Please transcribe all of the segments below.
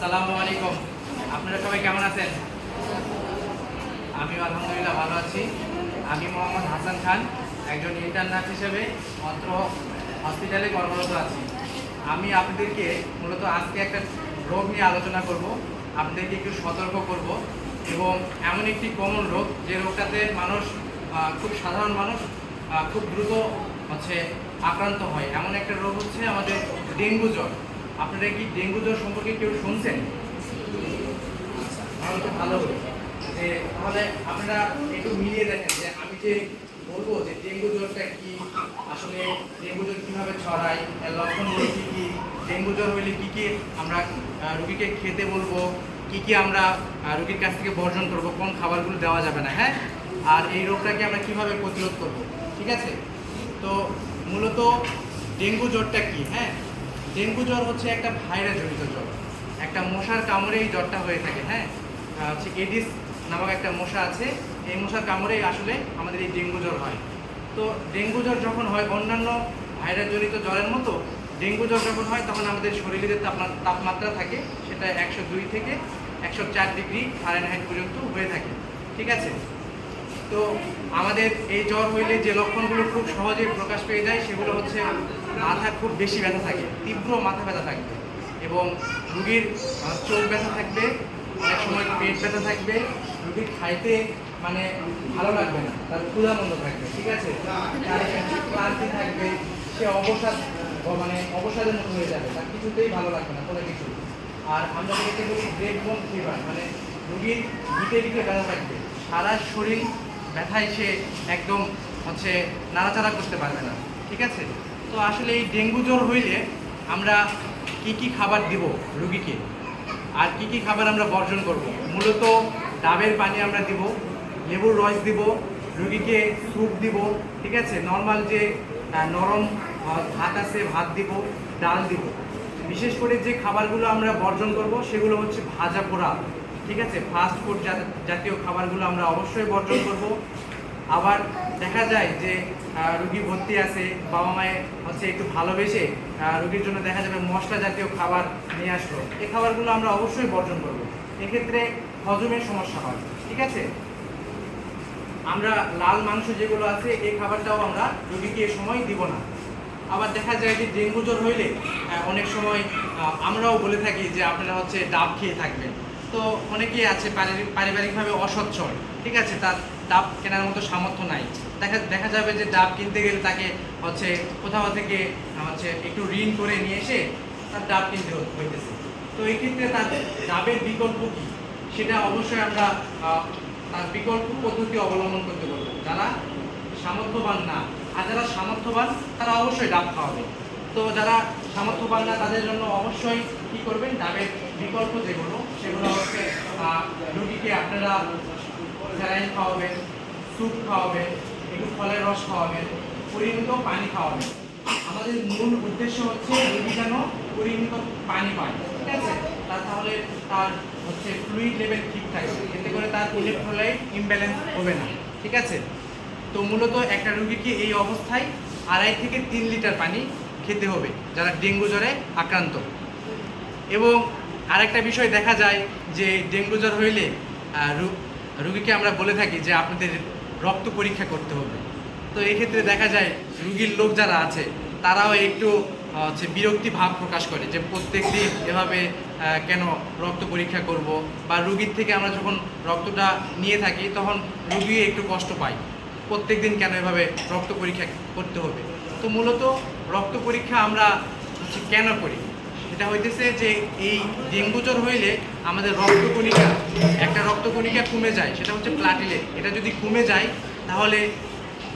আসসালামু আলাইকুম। আপনারা সবাই কেমন আছেন? আমি আলহামদুলিল্লাহ ভালো আছি। আমি মোহাম্মদ হাসান খান, একজন ইন্টার্ন নার্স হিসেবে অত্র হসপিটালে কর্মরত আছি। আমি আপনাদেরকে মূলত আজকে একটা রোগ নিয়ে আলোচনা করব। আপনাদেরকে একটু সতর্ক করব এবং এমন একটি কমন রোগ যে রোগটাতে মানুষ খুব সাধারণ মানুষ খুব দ্রুত হচ্ছে আক্রান্ত হয়। এমন একটা রোগ হচ্ছে আমাদের ডেঙ্গু জ্বর। আপনারা কি ডেঙ্গু জ্বর সম্পর্কে কেউ শুনছেন? তো ভালো যে তাহলে আপনারা একটু মিলিয়ে দেখেন যে আমি যে বলব যে ডেঙ্গু জ্বরটা কি, আসলে ডেঙ্গু জ্বর কীভাবে ছড়ায়, এর লক্ষণগুলো কী কী, ডেঙ্গু জ্বর হলে কী কী আমরা রুগীকে খেতে বলব, কী কী আমরা রুগীর কাছ থেকে বর্জন করব, কোন খাবারগুলো দেওয়া যাবে না হ্যাঁ? আর এই রোগটাকে আমরা কীভাবে প্রতিরোধ করব, ঠিক আছে? তো মূলত ডেঙ্গু জ্বরটা কি হ্যাঁ? ডেঙ্গু জ্বর হচ্ছে একটা ভাইরাস জনিত জ্বর। একটা মশার কামড়ে এই জ্বরটা হয়ে থাকে হ্যাঁ? হচ্ছে এডিস নামক একটা মশা আছে, এই মশার কামড়েই আসলে আমাদের এই ডেঙ্গু জ্বর হয়। তো ডেঙ্গু জ্বর যখন হয় অন্যান্য ভাইরাস জনিত জ্বরের মতো, ডেঙ্গু জ্বর যখন হয় তখন আমাদের শরীরে যে তাপমা- তাপমাত্রা থাকে, সেটা একশো দুই থেকে একশো চার ডিগ্রি ফারেনহাইট পর্যন্ত হয়ে থাকে। ঠিক আছে? তো আমাদের এই জ্বর হইলে যে লক্ষণগুলো খুব সহজে প্রকাশ পেয়ে যায়, সেগুলো হচ্ছে মাথা খুব বেশি ব্যথা থাকে, তীব্র মাথা ব্যথা থাকবে এবং রুগীর চোখ ব্যথা থাকবে, অনেক সময় পেট ব্যথা থাকবে, রুগীর খাইতে মানে ভালো লাগবে না, তার ক্ষুধামন্দ থাকবে, ঠিক আছে? তার ক্লান্তি থাকবে, সে অবসাদ মানে অবসাদের মতো হয়ে যাবে, তার কিছুতেই ভালো লাগবে না, কোনো কিছু। আর আমরা যেটাকে বলি ব্রেক বোন ফিভার মানে রুগীর গিটে গিটে ব্যথা থাকবে, সারা শরীর ব্যথায় সে একদম হচ্ছে নাড়াচাড়া করতে পারবে না, ঠিক আছে? তো আসলে এই ডেঙ্গু জ্বর হইলে আমরা কি কি খাবার দিব রুগীকে? আর কি কি খাবার আমরা বর্জন করব? মূলত ডাবের পানি আমরা দিব, লেবুর রস দিব, রুগীকে স্যুপ দিব, ঠিক আছে? নর্মাল যে নরম ভাত আছে, ভাত দিব, ডাল দিব। বিশেষ করে যে খাবারগুলো আমরা বর্জন করব সেগুলো হচ্ছে ভাজা পোড়া। ঠিক আছে? ফাস্ট ফুড জাতীয় খাবারগুলো আমরা অবশ্যই বর্জন করব। আবার দেখা যায় যে রুগী ভর্তি আছে, বাবা মায়ের হচ্ছে একটু ভালোবেসে রুগীর জন্য দেখা যাবে মশলা জাতীয় খাবার নিয়ে আসলো। এই খাবারগুলো আমরা অবশ্যই বর্জন করব। এক্ষেত্রে হজমের সমস্যা হয়, ঠিক আছে? আমরা লাল মাংস যেগুলো আছে, এই খাবারটাও আমরা রুগীকে সময় দিব না। আবার দেখা যায় যে ডেঙ্গু জ্বর হইলে অনেক সময় আমরাও বলে থাকি যে আপনারা হচ্ছে ডাব খেয়ে থাকবেন। তো অনেকেই আছে পারিবারিকভাবে অসচ্ছল, ঠিক আছে? তার ডাব কেনার মতো সামর্থ্য নাই। দেখা দেখা যাবে যে ডাব কিনতে গেলে তাকে হচ্ছে কোথাও থেকে, হচ্ছে একটু ঋণ করে নিয়ে এসে তার ডাব কিনতে হইতেছে। তো এই ক্ষেত্রে তার ডাবের বিকল্প কি? সেটা অবশ্যই আমরা তার বিকল্প পদ্ধতি অবলম্বন করতে বলব যারা সামর্থ্যবান না, আর যারা সামর্থ্যবান, তারা অবশ্যই ডাব খাওয়াবে। তো যারা সামর্থ্যবান না, তাদের জন্য অবশ্যই কি করবেন? ডাবের বিকল্প যেগুলো, সেগুলো হচ্ছে রুগীকে আপনারা স্যালাইন খাওয়াবেন, স্যুপ খাওয়াবেন, একটু ফলের রস খাওয়াবেন পরিমিত পানি খাওয়াবেন। আমাদের মূল উদ্দেশ্য হচ্ছে রোগী যেন পরিমিত পানি পায়, ঠিক আছে? তাহলে তার হচ্ছে ফ্লুইড লেভেল ঠিক থাকবে এতে করে তার ইলেকট্রোলাইট ইমব্যালেন্স হবে না, ঠিক আছে? তো মূলত একটা রুগীকে এই অবস্থায় আড়াই থেকে তিন লিটার পানি খেতে হবে, যারা ডেঙ্গু জ্বরে আক্রান্ত। এবং আরেকটা বিষয় দেখা যায় যে ডেঙ্গু জ্বর হইলে রুগীকে আমরা বলে থাকি যে আপনাদের রক্ত পরীক্ষা করতে হবে। তো এক্ষেত্রে দেখা যায় রুগীর লোক যারা আছে, তারাও একটু হচ্ছে বিরক্তি ভাব প্রকাশ করে যে প্রত্যেক দিন এভাবে কেন রক্ত পরীক্ষা করব? বা রুগীর থেকে আমরা যখন রক্তটা নিয়ে থাকি, তখন রুগী একটু কষ্ট পায়। প্রত্যেক দিন কেন এভাবে রক্ত পরীক্ষা করতে হবে? তো মূলত রক্ত পরীক্ষা আমরা কেন করি? এটা হইতেছে যে এই ডেঙ্গু জ্বর হইলে আমাদের রক্তকণিকা, একটা রক্তকণিকা কমে যায়, সেটা হচ্ছে প্লাটিলেট এটা যদি কমে যায়, তাহলে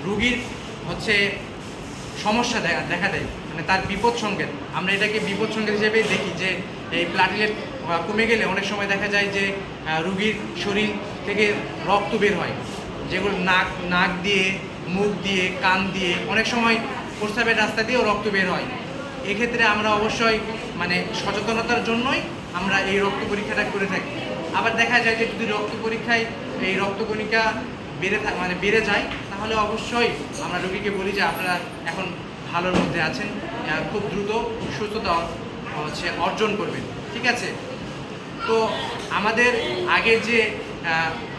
রুগীর হচ্ছে সমস্যা দেখা দেখা দেয় মানে তার বিপদ সংকেত আমরা এটাকে বিপদ সংকেত হিসেবে দেখি যে এই প্লাটিলেট কমে গেলে অনেক সময় দেখা যায় যে রুগীর শরীর থেকে রক্ত বের হয়। যেগুলো নাক নাক দিয়ে, মুখ দিয়ে, কান দিয়ে, অনেক সময় প্রস্রাবের রাস্তা দিয়েও রক্ত বের হয়। এক্ষেত্রে আমরা অবশ্যই মানে সচেতনতার জন্যই আমরা এই রক্ত পরীক্ষাটা করে থাকি। আবার দেখা যায় যে যদি রক্ত পরীক্ষায় এই রক্তকণিকা বেড়ে মানে বেড়ে যায়, তাহলে অবশ্যই আমরা রোগীকে বলি যে আপনারা এখন ভালোর মধ্যে আছেন খুব দ্রুত সুস্থতা হচ্ছে অর্জন করবেন, ঠিক আছে? তো আমাদের আগে যে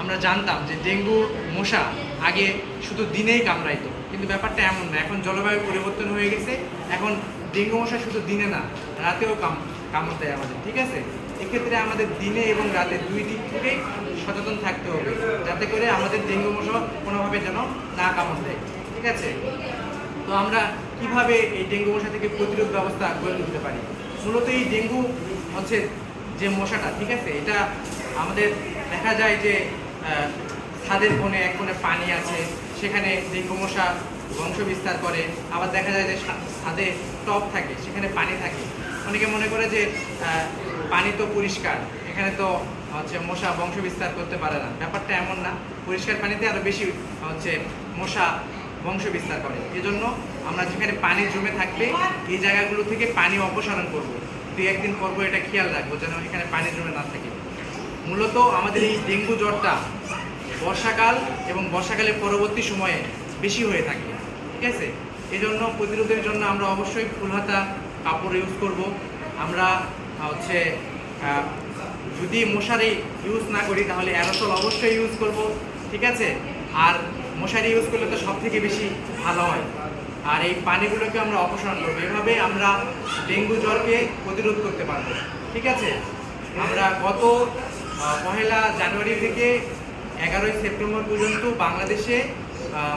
আমরা জানতাম যে ডেঙ্গু মশা আগে শুধু দিনেই কামড়াইতো, কিন্তু ব্যাপারটা এমন না, এখন জলবায়ু পরিবর্তন হয়ে গেছে, এখন ডেঙ্গু মশা শুধু দিনে না, রাতেও কাম, কামড় দেয় আমাদের, ঠিক আছে? এক্ষেত্রে আমাদের দিনে এবং রাতে দুই দিক থেকেই সচেতন থাকতে হবে, যাতে করে আমাদের ডেঙ্গু মশা কোনোভাবে যেন না কামড় দেয়, ঠিক আছে? তো আমরা কীভাবে এই ডেঙ্গু মশা থেকে প্রতিরোধ ব্যবস্থা গড়ে তুলতে পারি? মূলত এই ডেঙ্গু হচ্ছে যে মশাটা, ঠিক আছে? এটা আমাদের দেখা যায় যে ছাদের কোণে এক কোণে পানি আছে, সেখানে ডেঙ্গু মশা বংশ বিস্তার করে। আবার দেখা যায় যে ছাদে টব থাকে, সেখানে পানি থাকে। অনেকে মনে করে যে পানি তো পরিষ্কার, এখানে তো হচ্ছে মশা বংশ বিস্তার করতে পারে না। ব্যাপারটা এমন না, পরিষ্কার পানিতে আরও বেশি হচ্ছে মশা বংশ বিস্তার করে। এজন্য আমরা যেখানে পানি জমে থাকবে, এই জায়গাগুলো থেকে পানি অপসারণ করব। দুই একদিন পর এটা খেয়াল রাখব যেন এখানে পানি জমে না থাকে। মূলত আমাদের এই ডেঙ্গু জ্বরটা বর্ষাকাল এবং বর্ষাকালের পরবর্তী সময়ে বেশি হয়ে থাকে। ঠিক আছে এই জন্য প্রতিরোধের জন্য আমরা অবশ্যই ফুলহাতা কাপড় ইউজ করব। আমরা হচ্ছে যদি মশারি ইউজ না করি, তাহলে অ্যারোসল অবশ্যই ইউজ করব, ঠিক আছে? আর মশারি ইউজ করলে তো সব থেকে বেশি ভালো হয়। আর এই পানিগুলোকে আমরা অপসারণ করব। এভাবে আমরা ডেঙ্গু জ্বরকে প্রতিরোধ করতে পারব, ঠিক আছে? আমরা গত পহেলা জানুয়ারি থেকে এগারোই সেপ্টেম্বর পর্যন্ত বাংলাদেশে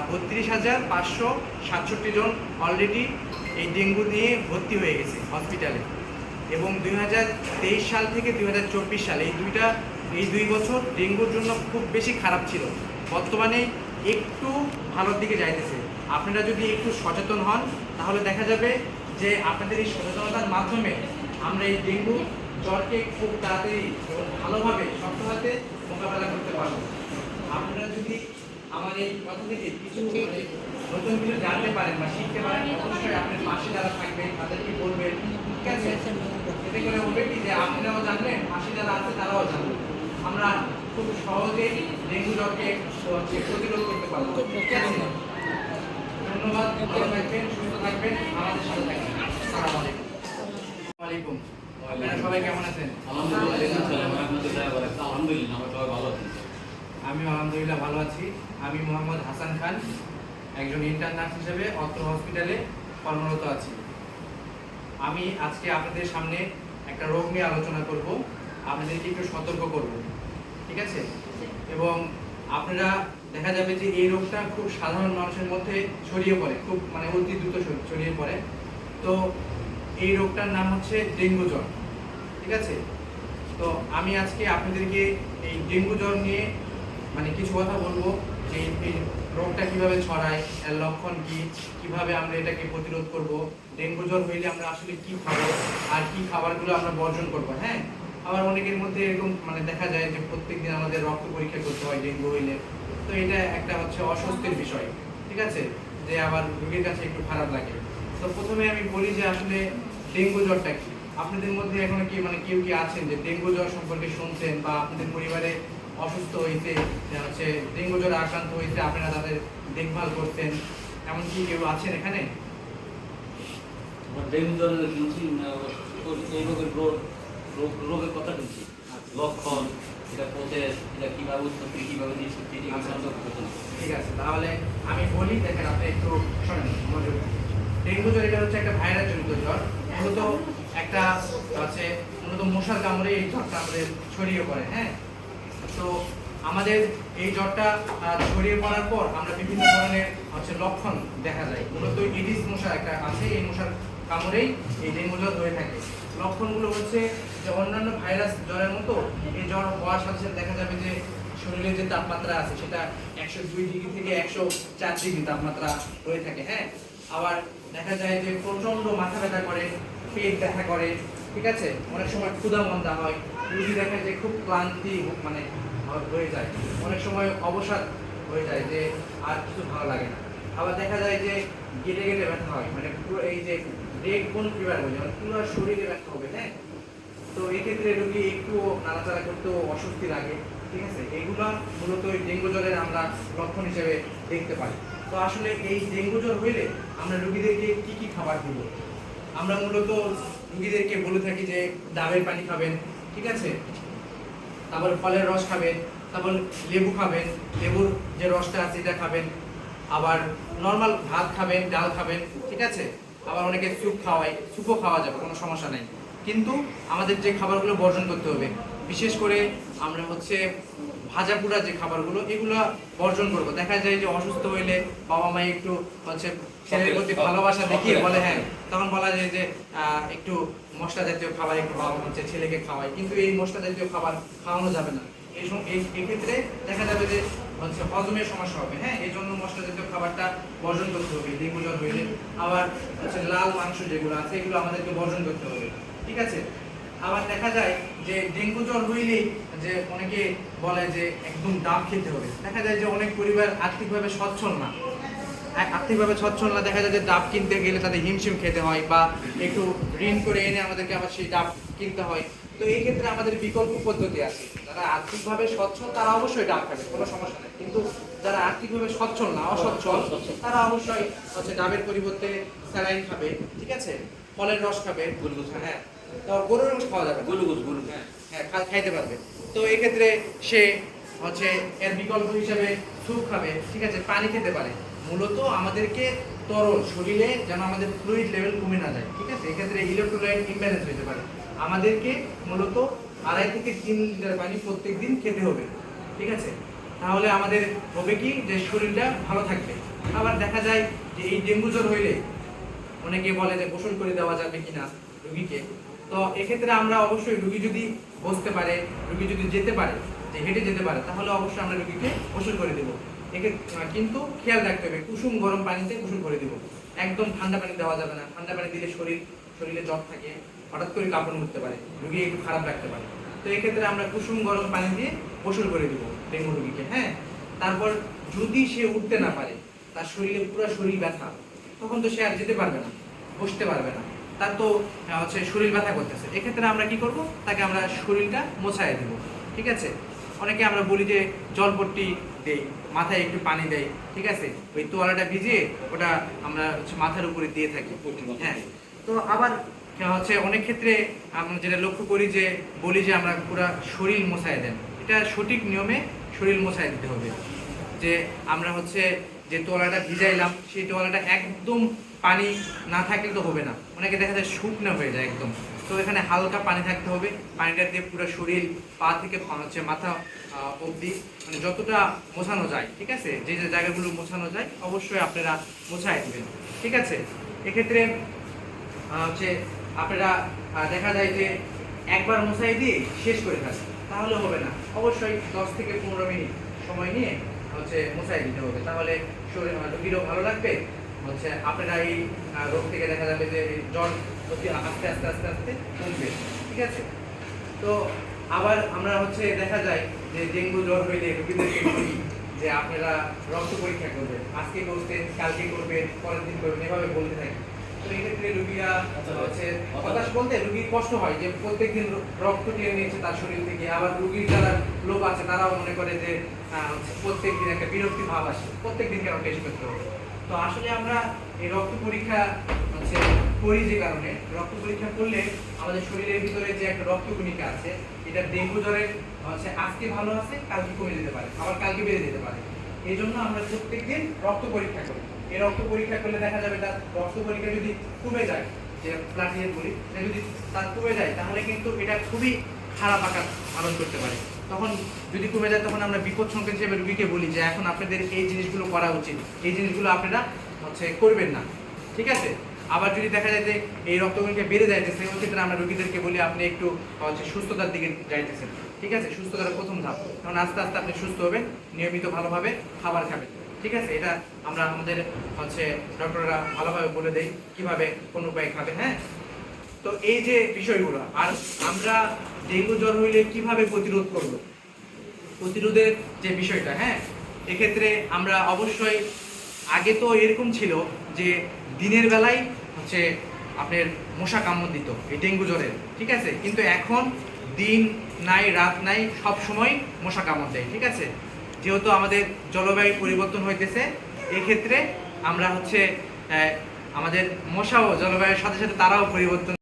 বত্রিশ হাজার পাঁচশো সাতষট্টি জন অলরেডি এই ডেঙ্গু নিয়ে ভর্তি হয়ে গেছে হসপিটালে এবং দুই হাজার তেইশ সাল থেকে দু হাজার চব্বিশ সাল এই দুইটা, এই দুই বছর ডেঙ্গুর জন্য খুব বেশি খারাপ ছিল। বর্তমানে একটু ভালোর দিকে যাইতেছে। আপনারা যদি একটু সচেতন হন, তাহলে দেখা যাবে যে আপনাদের এই সচেতনতার মাধ্যমে আমরা এই ডেঙ্গু জ্বরকে খুব তাড়াতাড়ি ভালোভাবে শক্ত হাতে মোকাবেলা করতে পারব। আপনারা যদি এই কথা থেকে কিছু মানে নতুন কিছু জানতে পারেন বা শিখতে পারেন, অবশ্যই আপনার পাশে যারা থাকবেন, তাদেরকে বলবেন, ঠিক আছে? এতে করে হবে কি যে আপনারাও জানবেন, পাশে যারা আছে তারাও জানবেন। আমরা খুব সহজেই ডেঙ্গু হচ্ছে প্রতিরোধ করতে পারব। ঠিক আছে? ধন্যবাদ, ভালো থাকবেন, সুস্থ থাকবেন, আমাদের সাথে থাকবেন। সবাই কেমন আছেন? আলহামদুলিল্লাহ, আমরা সবাই ভালো আছি। আমি আলহামদুলিল্লাহ ভালো আছি। আমি মোহাম্মদ হাসান খান একজন ইন্টার্ন নার্স হিসেবে অত্র হসপিটালে কর্মরত আছি। আমি আজকে আপনাদের সামনে একটা রোগ নিয়ে আলোচনা করব। আপনাদেরকে একটু সতর্ক করব ঠিক আছে? এবং আপনারা দেখা যাবে যে এই রোগটা খুব সাধারণ মানুষের মধ্যে ছড়িয়ে পড়ে খুব মানে অতি দ্রুত ছড়িয়ে পড়ে। তো এই রোগটার নাম হচ্ছে ডেঙ্গু জ্বর ঠিক আছে? তো আমি আজকে আপনাদেরকে এই ডেঙ্গু জ্বর নিয়ে মানে কিছু কথা বলব যে রোগটা কীভাবে ছড়ায়, এর লক্ষণ কি, কীভাবে আমরা এটাকে প্রতিরোধ করব, ডেঙ্গু জ্বর হইলে আমরা আসলে কি খাব, আর কি খাবারগুলো আমরা বর্জন করব হ্যাঁ? আবার অনেকের মধ্যে এরকম মানে দেখা যায় যে প্রত্যেকদিন আমাদের রক্ত পরীক্ষা করতে হয় ডেঙ্গু হইলে। তো এটা একটা হচ্ছে অস্বস্তির বিষয়, ঠিক আছে? যে আবার রোগীর কাছে একটু খারাপ লাগে। তো প্রথমে আমি বলি যে আসলে ডেঙ্গু জ্বরটা কি? আপনাদের মধ্যে এখনও কি মানে কেউ কি আছেন যে ডেঙ্গু জ্বর সম্পর্কে শুনছেন বা আপনাদের পরিবারে অসুস্থ হয়েছে হচ্ছে ডেঙ্গু জ্বরে আক্রান্ত হয়েছে আপনারা তাদের দেখভাল করতেন এমন কি কেউ আছেন এখানে? ডেঙ্গু জ্বরের শুনছি এই রোগের রোগ রোগ- রোগের কথা শুনছি। লক্ষণ এটা প্রসেস এটা কীভাবে উৎপত্তি কীভাবে নিষ্পত্তি। ঠিক আছে তাহলে আমি বলি দেখেন আপনি একটু শোনেন ডেঙ্গু জ্বর এটা হচ্ছে একটা ভাইরাস জনিত জ্বর। মূলত একটা হচ্ছে মূলত মশার কামড়ে এই জ্বরটা আমাদের ছড়িয়ে পড়ে হ্যাঁ? তো আমাদের এই জ্বরটা ছড়িয়ে পড়ার পর আমরা বিভিন্ন ধরনের, হচ্ছে, লক্ষণ দেখা যায়। মূলত ইডিস মশা একটা আছে, এই মশার কামড়েই এই ডেঙ্গু জ্বর হয়ে থাকে। লক্ষণগুলো হচ্ছে যে অন্যান্য ভাইরাস জ্বরের মতো এই জ্বর হওয়ার সাথে সাথে দেখা যাবে যে শরীরের যে তাপমাত্রা আছে, সেটা একশো দুই ডিগ্রি থেকে একশো চার ডিগ্রি তাপমাত্রা হয়ে থাকে হ্যাঁ? আবার দেখা যায় যে প্রচণ্ড মাথা ব্যথা করে, পেট ব্যথা করে, ঠিক আছে? অনেক সময় ক্ষুধা মন্দা হয় রুগী দেখা যায় খুব ক্লান্তি মানে হয়ে যায়। অনেক সময় অবসাদ হয়ে যায় যে আর কিছু ভালো লাগে না। আবার দেখা যায় যে গেটে গেটে ব্যথা হয় মানে পুরো এই যে রেড কোন ফিভার হয়ে যায় পুরো শরীরে ব্যথা হবে হ্যাঁ? তো এক্ষেত্রে রুগী একটু নাড়াচাড়া করতেও অস্বস্তি লাগে, ঠিক আছে? এগুলা মূলত ওই ডেঙ্গু জ্বরের আমরা লক্ষণ হিসেবে দেখতে পাই। তো আসলে এই ডেঙ্গু জ্বর হইলে আমরা রুগীদেরকে কি কি খাবার দিব? আমরা মূলত রুগীদেরকে বলে থাকি যে ডাবের পানি খাবেন ঠিক আছে? তারপর ফলের রস খাবেন, তারপর লেবু খাবেন, লেবুর যে রসটা আছে এটা খাবেন, আবার নর্মাল ভাত খাবেন, ডাল খাবেন, ঠিক আছে? আবার অনেকে স্যুপ খাওয়াই স্যুপও খাওয়া যাবে, কোনো সমস্যা নেই। কিন্তু আমাদের যে খাবারগুলো বর্জন করতে হবে, বিশেষ করে আমরা হচ্ছে ভাজা পোড়া যে খাবারগুলো এগুলো বর্জন করব। দেখা যায় যে অসুস্থ হইলে বাবা মা একটু হচ্ছে ছেলের প্রতি ভালোবাসা দেখিয়ে বলে হ্যাঁ তখন বলা যায় যে একটু মশলা জাতীয় খাবার একটু বাবা হচ্ছে ছেলেকে খাওয়ায় কিন্তু এই মশলা জাতীয় খাবার খাওয়ানো যাবে না। এই এই- এক্ষেত্রে দেখা যাবে যে হচ্ছে হজমের সমস্যা হবে। হ্যাঁ এই জন্য মশলা জাতীয় খাবারটা বর্জন করতে হবে। ডেঙ্গু জ্বর হইলে। আবার হচ্ছে লাল মাংস যেগুলো আছে এগুলো আমাদেরকে বর্জন করতে হবে। ঠিক আছে? আবার দেখা যায় যে ডেঙ্গু জ্বর হইলেই যে অনেকে বলে যে একদম ডাব খেতে হবে। দেখা যায় যে অনেক পরিবার আর্থিকভাবে সচ্ছল না। আ- আর্থিকভাবে সচ্ছল না, দেখা যায় যে ডাব কিনতে গেলে তাদের হিমশিম খেতে হয় বা একটু ঋণ করে এনে আমাদেরকে আবার সেই ডাব কিনতে হয়। তো এই ক্ষেত্রে আমাদের বিকল্প পদ্ধতি আছে। যারা আর্থিকভাবে সচ্ছল, তারা অবশ্যই ডাব খাবে, কোনো সমস্যা নেই। কিন্তু যারা আর্থিকভাবে সচ্ছল না, অসচ্ছল, তারা অবশ্যই হচ্ছে ডাবের পরিবর্তে স্যালাইন খাবে, ঠিক আছে? ফলের রস খাবে হ্যাঁ। গরুর রস খাওয়া যাবে না। গ্লুকোজ গ্লুকোজ হ্যাঁ, হ্যাঁ খাইতে পারবে। তো এই ক্ষেত্রে সে হচ্ছে এর বিকল্প হিসেবে স্যুপ খাবে ঠিক আছে পানি খেতে পারে। মূলত আমাদেরকে তরল শরীরে যেন আমাদের ফ্লুইড লেভেল কমে না যায় ঠিক আছে? এক্ষেত্রে ইলেকট্রোলাইট ইমব্যালেন্স হতে পারে। আমাদেরকে মূলত আড়াই থেকে তিন লিটার পানি প্রত্যেক দিন খেতে হবে ঠিক আছে? তাহলে আমাদের হবে কি যে শরীরটা ভালো থাকবে। আবার দেখা যায় যে এই ডেঙ্গু জ্বর হইলে অনেকে বলে যে গোসল করে দেওয়া যাবে কিনা রুগীকে। তো এক্ষেত্রে আমরা অবশ্যই রুগী যদি বসতে পারে, রুগী যদি যেতে পারে, যে হেঁটে যেতে পারে, তাহলে অবশ্যই আমরা রুগীকে গোসল করে দেবো। কিন্তু খেয়াল রাখতে হবে, কুসুম গরম পানিতে গোসল করে দেবো। একদম ঠান্ডা পানি দেওয়া যাবে না। ঠান্ডা পানি দিলে শরীর শরীরে জ্বর থাকে, হঠাৎ করে কাপড় উঠতে পারে, রুগী একটু খারাপ রাখতে পারে। তো এক্ষেত্রে আমরা কুসুম গরম পানি দিয়ে গোসল করে দেবো ডেঙ্গু রুগীকে হ্যাঁ? তারপর যদি সে উঠতে না পারে, তার শরীরে পুরো শরীর ব্যথা, তখন তো সে আর যেতে পারবে না, বসতে পারবে না। তার তো হচ্ছে শরীর ব্যথা করতেছে। এক্ষেত্রে আমরা কি করব? তাকে আমরা শরীরটা মোছায় দেব, ঠিক আছে? অনেকে আমরা বলি যে জলপট্টি দেই, মাথায় একটু পানি দেয় ঠিক আছে? ওই তোয়ালাটা ভিজিয়ে ওটা আমরা হচ্ছে মাথার উপরে দিয়ে থাকি। হ্যাঁ। তো আবার হচ্ছে অনেক ক্ষেত্রে আমরা যেটা লক্ষ্য করি যে, বলি যে আমরা পুরো শরীর মোছায় দেন। এটা সঠিক নিয়মে শরীর মোছায় দিতে হবে। যে আমরা হচ্ছে যে তোলাটা ভিজাইলাম, সেই তোলাটা একদম পানি না থাকলে তো হবে না। অনেকে দেখা যায় শুকনো হয়ে যায় একদম। তো এখানে হালকা পানি থাকতে হবে। পানিটা দিয়ে পুরো শরীর, পা থেকে হচ্ছে মাথা অবধি। মানে যতটা মোছানো যায়, ঠিক আছে? যে যে জায়গাগুলো মোছানো যায়, অবশ্যই আপনারা মোছায় দেবেন। ঠিক আছে? এক্ষেত্রে হচ্ছে আপনারা দেখা যায় যে একবার মশাই দিয়ে শেষ করে ফেলেন। তাহলে হবে না। অবশ্যই দশ থেকে পনেরো মিনিট সময় নিয়ে হচ্ছে মশাই দিতে হবে। তাহলে রোগীরও ভালো লাগবে। হচ্ছে আপনারা এই রোগ থেকে দেখা যাবে যে জ্বর অতি আস্তে আস্তে আস্তে আস্তে কমবে। ঠিক আছে? তো আবার আমরা হচ্ছে দেখা যায় যে ডেঙ্গু জ্বর হইলে রোগীদেরকে বলি যে আপনারা রক্ত পরীক্ষা করবেন, আজকে করতেন কালকে করবেন, পরের দিন করবেন, এভাবে বলতে থাকি তো এই ক্ষেত্রে রুগীরা হচ্ছে হতাশ বলতে রুগীর কষ্ট হয় যে প্রত্যেকদিন রক্ত টেনে নিয়েছে তার শরীর থেকে। আবার রুগীর যারা লোক আছে, তারাও মনে করে যে আহ, হচ্ছে প্রত্যেকদিন একটা বিরক্তি ভাব আসে প্রত্যেকদিন কেন টেস্ট করতে হবে। তো আসলে আমরা এই রক্ত পরীক্ষা হচ্ছে করি যে কারণে রক্ত পরীক্ষা করলে আমাদের শরীরের ভিতরে যে একটা রক্ত কণিকা আছে এটা ডেঙ্গু জ্বরের হচ্ছে আজকে ভালো আছে কালকে কমে যেতে পারে আবার কালকে বেড়ে যেতে পারে। এই জন্য আমরা প্রত্যেকদিন রক্ত পরীক্ষা করি। এই রক্ত পরীক্ষা করলে দেখা যাবে তার রক্ত পরীক্ষা যদি কমে যায় যে প্লাটিলেট বলি যদি তার কমে যায় তাহলে কিন্তু এটা খুবই খারাপ আকার পালন করতে পারে। তখন যদি কমে যায়, তখন আমরা বিপদ সংকেত হিসেবে রুগীকে বলি যে, এখন আপনাদের এই জিনিসগুলো করা উচিত। এই জিনিসগুলো আপনারা হচ্ছে করবেন না। ঠিক আছে? আবার যদি দেখা যায় যে, এই রক্তকণিকা বেড়ে যাইতেছে ওই ক্ষেত্রে আমরা রুগীদেরকে বলি, আপনি একটু হচ্ছে সুস্থতার দিকে যাইতেছেন। ঠিক আছে? সুস্থতার প্রথম ধাপ। কারণ আস্তে আস্তে আপনি সুস্থ হবেন, নিয়মিত ভালোভাবে খাবার খাবেন। ঠিক আছে? এটা আমরা আমাদের হচ্ছে ডক্টররা ভালোভাবে বলে দেই, কীভাবে কোন উপায়ে খাবে হ্যাঁ? তো এই যে বিষয়গুলো, আর আমরা ডেঙ্গু জ্বর হইলে কীভাবে প্রতিরোধ করব? প্রতিরোধের যে বিষয়টা হ্যাঁ? এক্ষেত্রে আমরা অবশ্যই, আগে তো এরকম ছিল যে দিনের বেলায় হচ্ছে আপনার মশা কামড় দিত, এই ডেঙ্গু জ্বরের, ঠিক আছে? কিন্তু এখন দিন নাই, রাত নাই, সব সময় মশা কামড় দেয়, ঠিক আছে? যেহেতু আমাদের জলবায়ু পরিবর্তন হইতেছে, এক্ষেত্রে আমরা হচ্ছে আমাদের মশাও জলবায়ুর সাথে সাথে তারাও পরিবর্তন